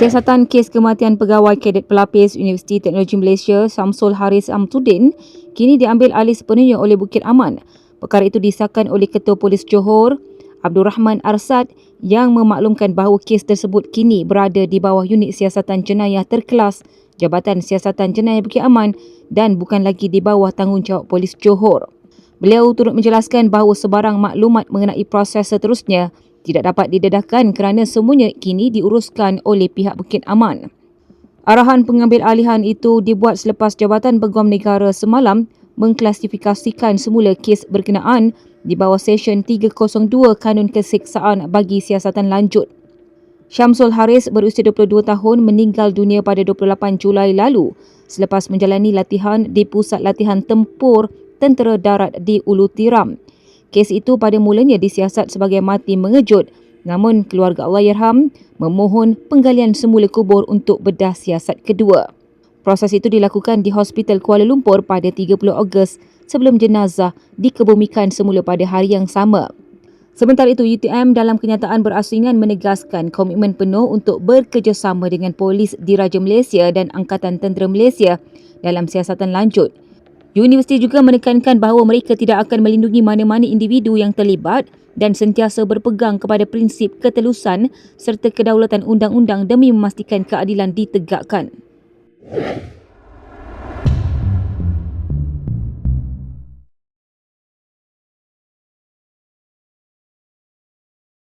Siasatan kes kematian pegawai kadet pelapis Universiti Teknologi Malaysia Samsul Haris Amtuddin kini diambil alih sepenuhnya oleh Bukit Aman. Perkara itu disahkan oleh Ketua Polis Johor Abdul Rahman Arsad yang memaklumkan bahawa kes tersebut kini berada di bawah unit siasatan jenayah terkelas Jabatan Siasatan Jenayah Bukit Aman dan bukan lagi di bawah tanggungjawab Polis Johor. Beliau turut menjelaskan bahawa sebarang maklumat mengenai proses seterusnya tidak dapat didedahkan kerana semuanya kini diuruskan oleh pihak Bukit Aman. Arahan pengambil alihan itu dibuat selepas Jabatan Peguam Negara semalam mengklasifikasikan semula kes berkenaan di bawah Session 302 Kanun Keseksaan bagi Siasatan Lanjut. Syamsul Haris berusia 22 tahun meninggal dunia pada 28 Julai lalu selepas menjalani latihan di Pusat Latihan Tempur Tentera Darat di Ulu Tiram. Kes itu pada mulanya disiasat sebagai mati mengejut namun keluarga Allahyarham memohon penggalian semula kubur untuk bedah siasat kedua. Proses itu dilakukan di Hospital Kuala Lumpur pada 30 Ogos sebelum jenazah dikebumikan semula pada hari yang sama. Sementara itu, UTM dalam kenyataan berasingan menegaskan komitmen penuh untuk bekerjasama dengan polis diraja Malaysia dan Angkatan Tentera Malaysia dalam siasatan lanjut. Universiti juga menekankan bahawa mereka tidak akan melindungi mana-mana individu yang terlibat dan sentiasa berpegang kepada prinsip ketelusan serta kedaulatan undang-undang demi memastikan keadilan ditegakkan.